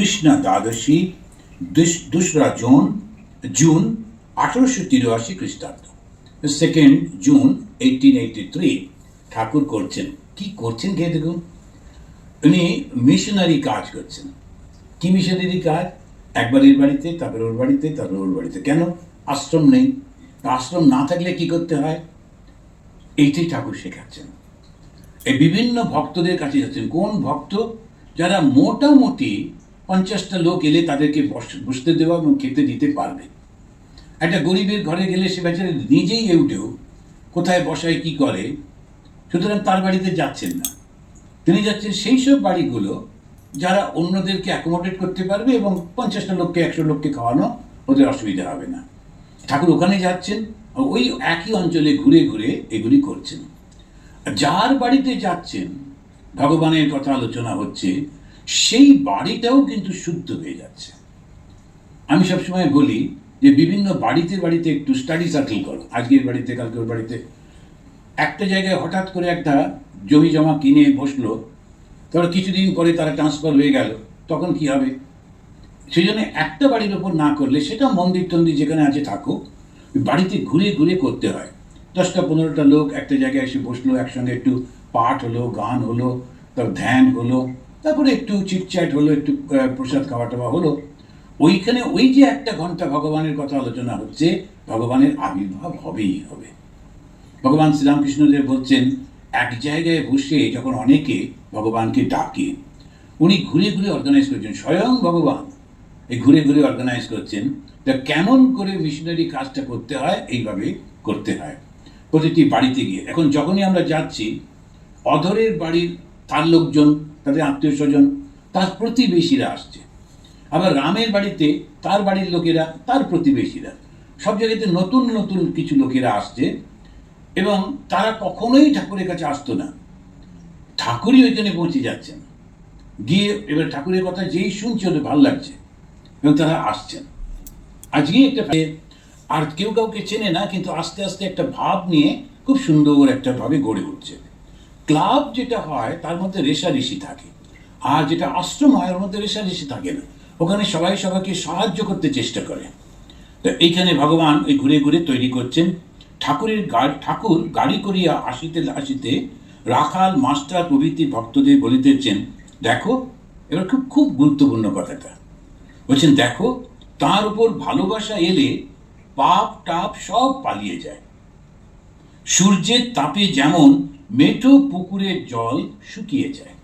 কৃষ্ণা দ্বাদশী দুস- দোসরা June June আঠারোশো তিরাশি খ্রিস্টাব্দ। Second June eighteen eighty three ঠাকুর করছেন। কি করছেন কে দেখুন? উনি মিশনারি কাজ করছেন। কি মিশনারি কাজ? একবার এর বাড়িতে, তারপর ওর বাড়িতে, তারপর ওর বাড়িতে। কেন? আশ্রম নেই। আশ্রম না থাকলে কি করতে হয়? এইটাই ঠাকুর শেখাচ্ছেন। এই বিভিন্ন ভক্তদের কাছে যাচ্ছেন। কোন ভক্ত? যারা মোটামুটি পঞ্চাশটা লোক এলে তাদেরকে বস- বসতে দেওয়া এবং খেতে দিতে পারবে। একটা গরিবের ঘরে গেলে সে বেচারা নিজেই উঠেও কোথায় বসায়, কি করে, সুতরাং তার বাড়িতে যাচ্ছেন না। তিনি যাচ্ছেন সেই সব বাড়িগুলো যারা অন্যদেরকে অ্যাকোমোডেট করতে পারবে এবং পঞ্চাশটা লোককে, একশো লোককে খাওয়ানো ওদের অসুবিধা হবে না। ঠাকুর ওখানে যাচ্ছেন ওই একই অঞ্চলে ঘুরে ঘুরে এগুলি করছেন। যার বাড়িতে যাচ্ছেন, ভগবানের কথা আলোচনা হচ্ছে সেই বাড়িটাও কিন্তু শুদ্ধ হয়ে যাচ্ছে। আমি সবসময় বলি যে বিভিন্ন বাড়িতে বাড়িতে একটু স্টাডি সার্কেল করো। আজকের বাড়িতে কালকে ওর বাড়িতে। একটা জায়গায় হঠাৎ করে একটা জমি জমা কিনে বসল তারপর কিছুদিন পরে তারা ট্রান্সফার হয়ে গেল, তখন কি হবে? সেই জন্য একটা বাড়ির ওপর না করলে সেটা মন্দির টন্দির যেখানে আছে থাকুক, বাড়িতে ঘুরে ঘুরে করতে হয়। দশটা পনেরোটা লোক একটা জায়গায় এসে বসল, একসঙ্গে একটু পাঠ হলো, গান হলো, তারপর ধ্যান হলো। তারপরে একটু চিটচ্যাট হলো, একটু প্রসাদ খাওয়া টাওয়া হলো। ওইখানে ওই যে একটা ঘণ্টা ভগবানের কথা আলোচনা হচ্ছে, ভগবানের আবির্ভাব হবেই হবে। ভগবান শ্রীরামকৃষ্ণদেব বলছেন, এক জায়গায় বসে যখন অনেকে ভগবানকে ডাকে, উনি ঘুরে ঘুরে অর্গানাইজ করছেন। স্বয়ং ভগবান এই ঘুরে ঘুরে অর্গানাইজ করছেন তা কেমন করে মিশনারি কাজটা করতে হয়, এইভাবে করতে হয়। প্রতিটি বাড়িতে গিয়ে। এখন যখনই আমরা যাচ্ছি, অধরের বাড়ির তার লোকজন, তাদের আত্মীয় স্বজন, তার প্রতিবেশীরা আসছে। আবার রামের বাড়িতে তার বাড়ির লোকেরা, তার প্রতিবেশীরা। সব জায়গাতে নতুন নতুন কিছু লোকেরা আসছে এবং তারা কখনোই ঠাকুরের কাছে আসতো না। ঠাকুরই ওইখানে পৌঁছে যাচ্ছেন। গিয়ে এবার ঠাকুরের কথা যেই শুনছে ওদের ভালো লাগছে এবং তারা আসছেন। আজকে একটা আর কেউ কাউকে চেনে না, কিন্তু আস্তে আস্তে একটা ভাব নিয়ে খুব সুন্দর একটা ভাবে গড়ে উঠছে। ক্লাব যেটা হয়, তার মধ্যে রেশারেশি থাকে। আর যেটা আশ্রম হয় ওর মধ্যে রেশারেশি থাকে না। ওখানে সবাই সবাইকে সাহায্য করতে চেষ্টা করে। তো এইখানে ভগবান ওই ঘুরে ঘুরে তৈরি করছেন। ঠাকুরের ঠাকুর গাড়ি করিয়া আসিতে আসিতে রাখাল মাস্টার প্রভৃতি ভক্তদের বলিতেছেন, দেখো, এবার খুব খুব গুরুত্বপূর্ণ কথাটা। বলছেন, দেখো, তার উপর ভালোবাসা এলে পাপ, টাপ সব পালিয়ে যায়। সূর্যের তাপে যেমন মেঠো পুকুরের জল শুকিয়ে যায়।